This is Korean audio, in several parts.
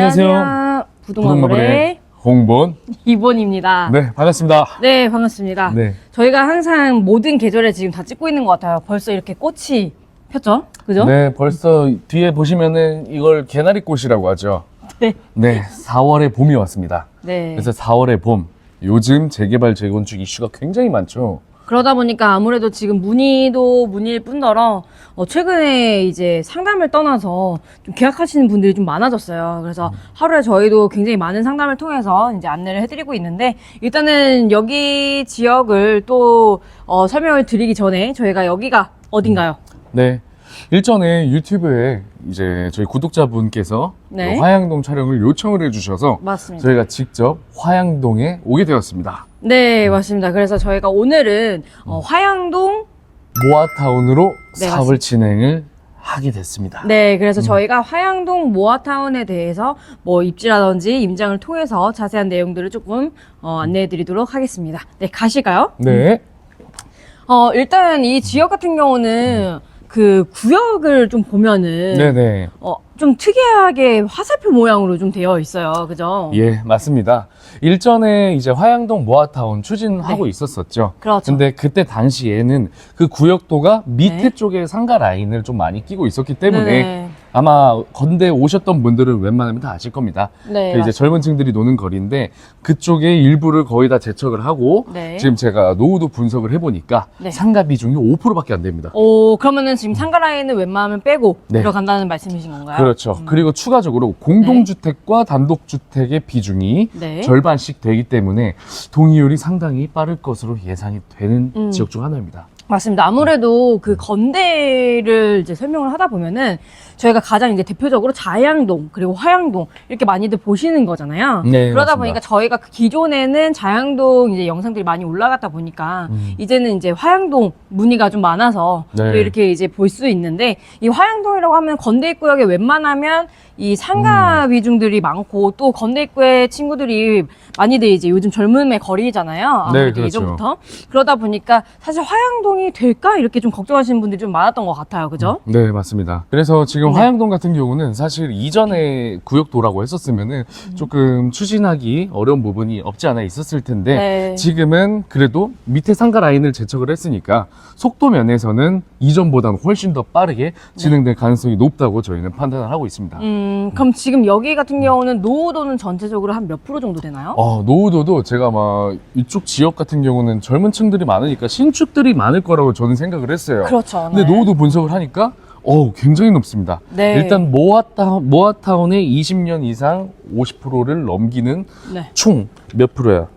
안녕하세요. 부동마블의 홍본. 이본입니다. 네, 반갑습니다. 네, 반갑습니다. 네. 저희가 항상 모든 계절에 지금 다 찍고 있는 것 같아요. 벌써 이렇게 꽃이 폈죠? 그죠? 네, 벌써 뒤에 보시면은 이걸 개나리꽃이라고 하죠. 네. 네, 4월의 봄이 왔습니다. 네. 그래서 4월의 봄. 요즘 재개발 재건축 이슈가 굉장히 많죠. 그러다 보니까 아무래도 지금 문의도 문의일 뿐더러 어, 최근에 이제 상담을 떠나서 좀 계약하시는 분들이 좀 많아졌어요. 그래서 하루에 저희도 굉장히 많은 상담을 통해서 이제 안내를 해드리고 있는데 일단은 여기 지역을 또 어, 설명을 드리기 전에 저희가 여기가 어딘가요? 네. 일전에 유튜브에 이제 저희 구독자분께서 네. 그 화양동 촬영을 요청을 해주셔서 맞습니다. 저희가 직접 화양동에 오게 되었습니다. 네, 맞습니다. 그래서 저희가 오늘은 어, 화양동 모아타운으로 네, 사업을 진행을 하게 됐습니다. 네, 그래서 저희가 화양동 모아타운에 대해서 뭐 입지라든지 임장을 통해서 자세한 내용들을 조금 어, 안내해드리도록 하겠습니다. 네, 가실까요? 네. 어, 일단 이 지역 같은 경우는 그 구역을 좀 보면은 네네. 어, 좀 특이하게 화살표 모양으로 좀 되어 있어요. 그죠? 예, 맞습니다. 일전에 이제 화양동 모아타운 추진하고 네. 있었었죠. 그렇죠. 근데 그때 당시에는 그 구역도가 밑에 네. 쪽에 상가 라인을 좀 많이 끼고 있었기 때문에 네네. 아마 건대 오셨던 분들은 웬만하면 다 아실 겁니다. 네, 그 이제 젊은 층들이 노는 거리인데 그쪽에 일부를 거의 다 제척을 하고 네. 지금 제가 노후도 분석을 해보니까 네. 상가 비중이 5%밖에 안 됩니다. 오, 그러면은 지금 상가 라인은 웬만하면 빼고 네. 들어간다는 말씀이신 건가요? 그렇죠. 음. 그리고 추가적으로 공동주택과 단독주택의 비중이 네. 절반씩 되기 때문에 동의율이 상당히 빠를 것으로 예상이 되는 음. 지역 중 하나입니다. 맞습니다. 아무래도 그 건대를 이제 설명을 하다 보면은 저희가 가장 이제 대표적으로 자양동 그리고 화양동 이렇게 많이들 보시는 거잖아요. 네, 그러다 맞습니다. 보니까 저희가 그 기존에는 자양동 이제 영상들이 많이 올라갔다 보니까 음. 이제는 이제 화양동 문의가 좀 많아서 네. 또 이렇게 이제 볼 수 있는데 이 화양동이라고 하면 건대 입구역에 웬만하면 이 상가 음. 비중들이 많고 또 건대 입구에 친구들이 많이들 이제 요즘 젊음의 거리잖아요. 아무래도 그렇죠. 예전부터 그러다 보니까 사실 화양동 이 될까 이렇게 좀 걱정하시는 분들이 좀 많았던 것 같아요. 그죠? 네, 맞습니다. 그래서 지금 네. 화양동 같은 경우는 사실 이전에 구역도라고 했었으면은 음. 조금 추진하기 어려운 부분이 없지 않아 있었을 텐데 네. 지금은 그래도 밑에 상가 라인을 제척을 했으니까 속도 면에서는 이전보다는 훨씬 더 빠르게 진행될 가능성이 높다고 저희는 판단을 하고 있습니다. 음, 그럼 지금 여기 같은 경우는 노후도는 전체적으로 한 몇 프로 정도 되나요? 어, 노후도도 제가 막 이쪽 지역 같은 경우는 젊은 층들이 많으니까 신축들이 많을 거라고 저는 생각을 했어요. 그렇죠. 근데 네. 노후도 분석을 하니까 어 굉장히 높습니다. 네. 일단 모아타운, 모아타운의 20년 이상 50%를 넘기는 네. 총 몇 프로야?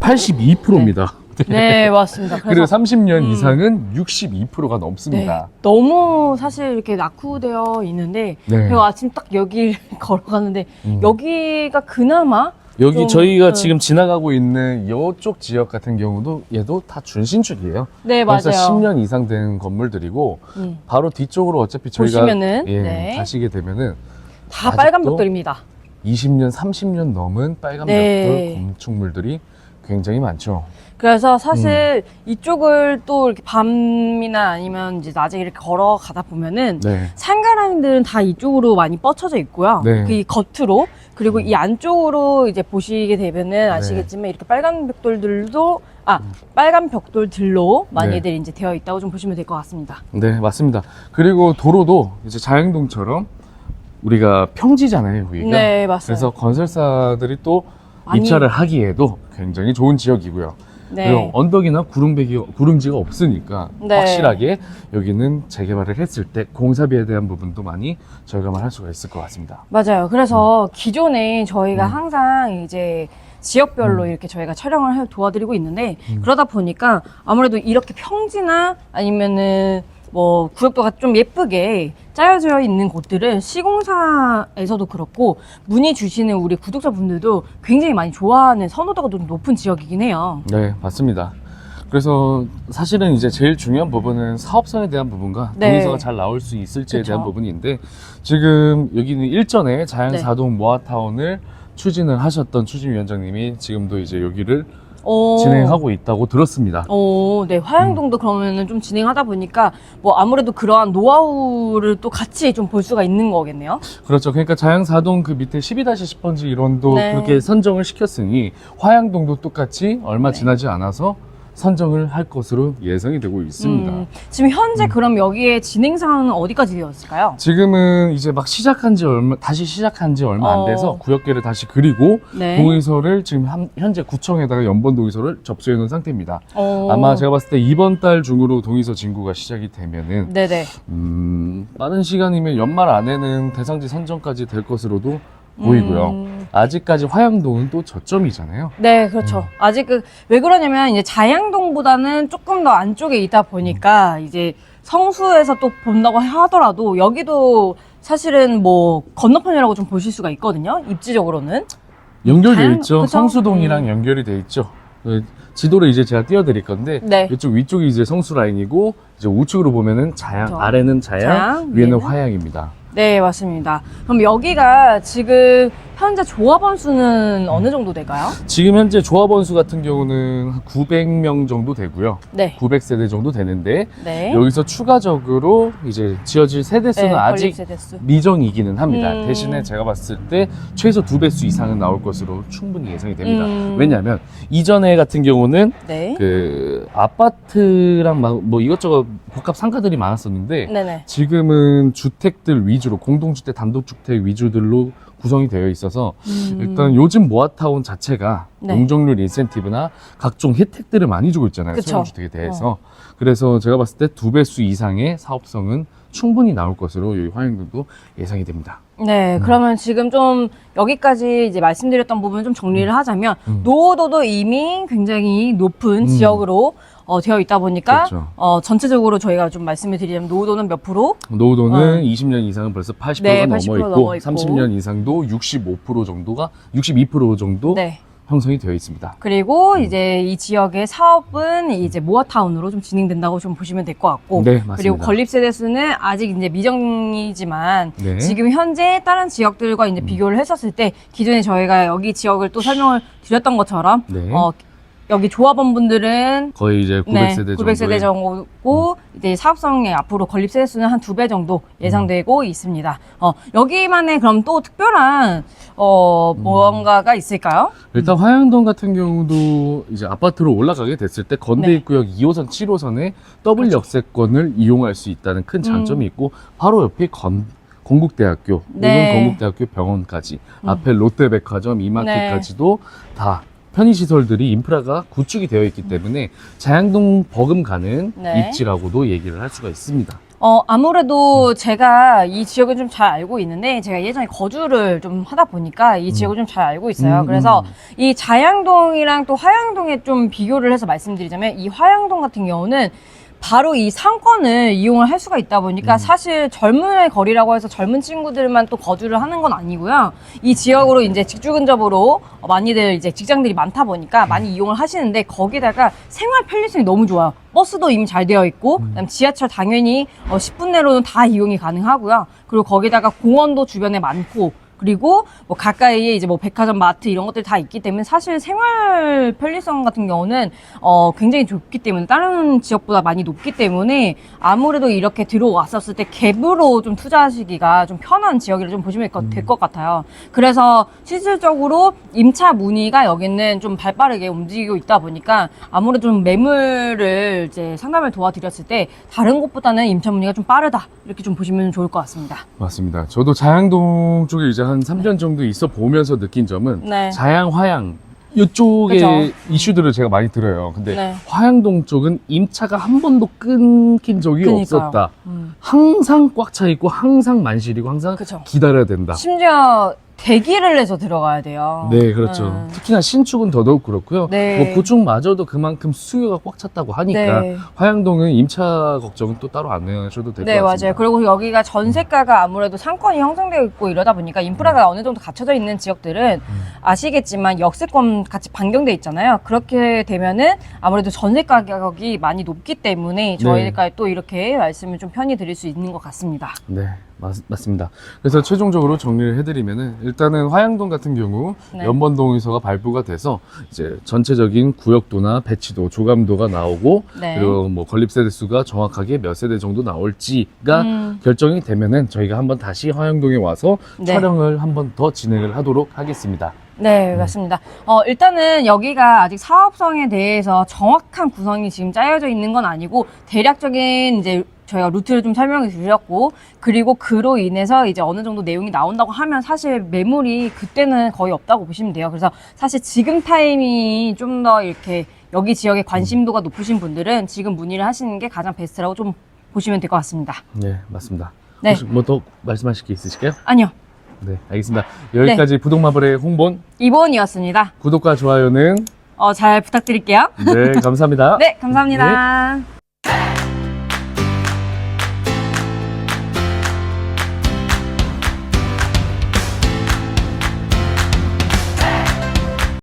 82%입니다. 네, 맞습니다. 그리고 그래서 30년 음. 이상은 62%가 네, 넘습니다. 너무 사실 이렇게 낙후되어 있는데 네. 제가 아침 딱 여기를 걸어가는데 음. 여기... 가 그나마 여기 좀, 저희가 음. 지금 지나가고 있는 이쪽 지역 같은 경우도 얘도 다 준신축이에요. 네 맞아요. 10년 이상 된 건물들이고 음, 바로 뒤쪽으로 어차피 저희가 보시면은, 예, 네. 가시게 되면은 다 빨간 벽돌입니다. 20년, 30년 넘은 빨간 네. 벽돌 건축물들이 굉장히 많죠. 그래서 사실 이쪽을 또 이렇게 밤이나 아니면 이제 낮에 이렇게 걸어가다 보면은 네. 상가 라인들은 다 이쪽으로 많이 뻗쳐져 있고요. 네. 그 이 겉으로 그리고 이 안쪽으로 이제 보시게 되면은 아시겠지만 이렇게 빨간 벽돌들도 아 빨간 벽돌들로 많이들 이제 되어 있다고 좀 보시면 될 것 같습니다. 네, 맞습니다. 그리고 도로도 이제 자양동처럼 우리가 평지잖아요, 여기가. 네 맞습니다. 그래서 건설사들이 또 많이- 입찰을 하기에도 굉장히 좋은 지역이고요. 네. 그리고 언덕이나 구름배기, 구름지가 없으니까 네. 확실하게 여기는 재개발을 했을 때 공사비에 대한 부분도 많이 절감을 할 수가 있을 것 같습니다. 맞아요. 그래서 기존에 저희가 음. 항상 이제 지역별로 음. 이렇게 저희가 촬영을 해- 도와드리고 있는데 음. 그러다 보니까 아무래도 이렇게 평지나 아니면은 뭐 구역도가 좀 예쁘게 짜여져 있는 곳들은 시공사에서도 그렇고 문의 주시는 우리 구독자분들도 굉장히 많이 좋아하는 선호도가 좀 높은 지역이긴 해요. 네, 맞습니다. 그래서 사실은 이제 제일 중요한 부분은 사업성에 대한 부분과 네. 동의서가 잘 나올 수 있을지에 그쵸. 대한 부분인데 지금 여기는 일전에 네. 자양사동 모아타운을 추진을 하셨던 추진위원장님이 지금도 이제 여기를 오. 진행하고 있다고 들었습니다. 오, 네. 화양동도 그러면은 좀 진행하다 보니까 뭐 아무래도 그러한 노하우를 또 같이 좀 볼 수가 있는 거겠네요. 그렇죠. 그러니까 자양사동 그 밑에 12-10번지 일원도 네. 그렇게 선정을 시켰으니 화양동도 똑같이 얼마 네. 지나지 않아서 선정을 할 것으로 예상이 되고 있습니다. 음, 지금 현재 그럼 여기에 진행 상황은 어디까지 되었을까요? 지금은 이제 막 시작한 지 얼마, 다시 시작한 지 얼마 안 어. 돼서 구역계를 다시 그리고 네. 동의서를 지금 한- 현재 구청에다가 연번 동의서를 접수해 놓은 상태입니다. 어. 아마 제가 봤을 때 이번 달 중으로 동의서 진구가 시작이 되면은 네네. 음, 빠른 시간이면 연말 안에는 대상지 선정까지 될 것으로도 보이고요. 음, 아직까지 화양동은 또 저점이잖아요. 네, 그렇죠. 아직 그, 왜 그러냐면 이제 자양동보다는 조금 더 안쪽에 있다 보니까 이제 성수에서 또 본다고 하더라도 여기도 사실은 뭐 건너편이라고 좀 보실 수가 있거든요. 입지적으로는. 연결돼 다양- 있죠. 그쵸? 성수동이랑 음. 연결이 돼 있죠. 그 지도를 이제 제가 띄워드릴 건데 네. 이쪽 위쪽이 이제 성수 라인이고 이제 우측으로 보면은 자양, 그쵸. 아래는 자양, 자양, 위에는 위에는? 화양입니다. 네, 맞습니다. 그럼 여기가 지금 현재 조합원 수는 어느 정도 될까요? 지금 현재 조합원 수 같은 경우는 한 900명 정도 되고요. 네. 900세대 정도 되는데 네. 여기서 추가적으로 이제 지어질 세대 수는 네, 아직 세대수. 미정이기는 합니다. 음. 대신에 제가 봤을 때 최소 두 배수 이상은 나올 것으로 충분히 예상이 됩니다. 음. 왜냐하면 이전에 같은 경우는 네. 그 아파트랑 막 뭐 이것저것 복합 상가들이 많았었는데 네네. 지금은 주택들 위주로 공동주택, 단독주택 위주들로 구성이 되어 있어서 음. 일단 요즘 모아타운 자체가 네. 용적률 인센티브나 각종 혜택들을 많이 주고 있잖아요. 그쵸. 어. 소형주택에 대해서. 그래서 제가 봤을 때 두 배수 이상의 사업성은 충분히 나올 것으로 이 화양동도 예상이 됩니다. 네, 그러면 지금 좀 여기까지 이제 말씀드렸던 부분 좀 정리를 하자면 음. 노후도도 이미 굉장히 높은 음. 지역으로 어, 되어 있다 보니까 그렇죠. 어, 전체적으로 저희가 좀 말씀을 드리자면 노후도는 몇 프로? 노후도는 어. 20년 이상은 벌써 80%가 네, 넘어 80% 있고, 넘어 있고. 30년 이상도 65% 정도가 62% 정도 네. 형성이 되어 있습니다. 그리고 음. 이제 이 지역의 사업은 이제 모아타운으로 좀 진행된다고 좀 보시면 될 것 같고. 네, 맞습니다. 그리고 건립 세대 수는 아직 이제 미정이지만 네. 음. 지금 현재 다른 지역들과 이제 비교를 했었을 때 기존에 저희가 여기 지역을 또 설명을 드렸던 것처럼 네. 어, 여기 조합원분들은 거의 이제 900세대 정도. 900세대 정도고 이제 사업성의 앞으로 건립 세대 수는 한 두 배 정도 예상되고 음. 있습니다. 어, 여기만의 그럼 또 특별한 어, 음. 무언가가 있을까요? 일단 화양동 같은 경우도 이제 아파트로 올라가게 됐을 때 건대 네. 입구역 2호선, 7호선에 더블 그렇죠. 역세권을 이용할 수 있다는 큰 장점이 있고 바로 옆에 건 건국대학교, 네. 혹은 건국대학교 병원까지 음. 앞에 롯데백화점, 이마트까지도 다 편의시설들이 인프라가 구축이 되어 있기 때문에 자양동 버금 가는 네. 입지라고도 얘기를 할 수가 있습니다. 어, 아무래도 제가 이 지역을 좀 잘 알고 있는데, 제가 예전에 거주를 좀 하다 보니까 이 지역을 좀 잘 알고 있어요. 음, 그래서 음. 이 자양동이랑 또 화양동에 좀 비교를 해서 말씀드리자면, 이 화양동 같은 경우는 바로 이 상권을 이용을 할 수가 있다 보니까 음. 사실 젊은의 거리라고 해서 젊은 친구들만 또 거주를 하는 건 아니고요. 이 지역으로 이제 직주 근접으로 많이들 이제 직장들이 많다 보니까 많이 이용을 하시는데 거기다가 생활 편리성이 너무 좋아요. 버스도 이미 잘 되어 있고, 그다음 지하철 당연히 어, 10분 내로는 다 이용이 가능하고요. 그리고 거기다가 공원도 주변에 많고, 그리고 뭐 가까이에 이제 뭐 백화점, 마트 이런 것들이 다 있기 때문에 사실 생활 편리성 같은 경우는 어 굉장히 좋기 때문에 다른 지역보다 많이 높기 때문에 아무래도 이렇게 들어왔었을 때 갭으로 좀 투자하시기가 좀 편한 지역이라 좀 보시면 될것 같아요. 그래서 실질적으로 임차 문의가 여기는 좀 발빠르게 움직이고 있다 보니까 아무래도 좀 매물을 이제 상담을 도와드렸을 때 다른 곳보다는 임차 문의가 좀 빠르다 이렇게 좀 보시면 좋을 것 같습니다. 맞습니다. 저도 자양동 쪽에 이제 한 3년 정도 있어 보면서 느낀 점은 네. 자양, 화양 이쪽의 그죠. 이슈들을 제가 많이 들어요. 근데 네. 화양동 쪽은 임차가 한 번도 끊긴 적이 그러니까요. 없었다. 음. 항상 꽉 차 있고 항상 만실이고 항상 그쵸. 기다려야 된다. 심지어 대기를 해서 들어가야 돼요. 네, 그렇죠. 음. 특히나 신축은 더더욱 그렇고요. 네. 뭐 구축마저도 그만큼 수요가 꽉 찼다고 하니까 네. 화양동은 임차 걱정은 또 따로 안 하셔도 될 것 네, 같습니다. 맞아요. 그리고 여기가 전세가가 아무래도 상권이 형성되어 있고 이러다 보니까 인프라가 어느 정도 갖춰져 있는 지역들은 음. 아시겠지만 역세권 같이 반경돼 있잖아요. 그렇게 되면은 아무래도 전세 가격이 많이 높기 때문에 저희가 또 이렇게 말씀을 좀 편히 드릴 수 있는 것 같습니다. 네, 맞, 맞습니다. 그래서 최종적으로 정리를 해드리면은 일단은 화양동 같은 경우 네. 연번동에서가 발부가 돼서 이제 전체적인 구역도나 배치도, 조감도가 나오고 네. 그리고 뭐 건립 세대 수가 정확하게 몇 세대 정도 나올지가 음. 결정이 되면은 저희가 한번 다시 화양동에 와서 네. 촬영을 한번 더 진행을 하도록 하겠습니다. 네, 맞습니다. 어, 일단은 여기가 아직 사업성에 대해서 정확한 구성이 지금 짜여져 있는 건 아니고, 대략적인 이제 저희가 루트를 좀 설명해 주셨고, 그리고 그로 인해서 이제 어느 정도 내용이 나온다고 하면 사실 매물이 그때는 거의 없다고 보시면 돼요. 그래서 사실 지금 타임이 좀 더 이렇게 여기 지역에 관심도가 높으신 분들은 지금 문의를 하시는 게 가장 베스트라고 좀 보시면 될 것 같습니다. 네, 맞습니다. 네. 혹시 뭐 더 말씀하실 게 있으실까요? 아니요. 네, 알겠습니다. 여기까지 부동마블의 홍본, 이번이었습니다. 구독과 좋아요는 어, 잘 부탁드릴게요. 네, 감사합니다. 네, 감사합니다.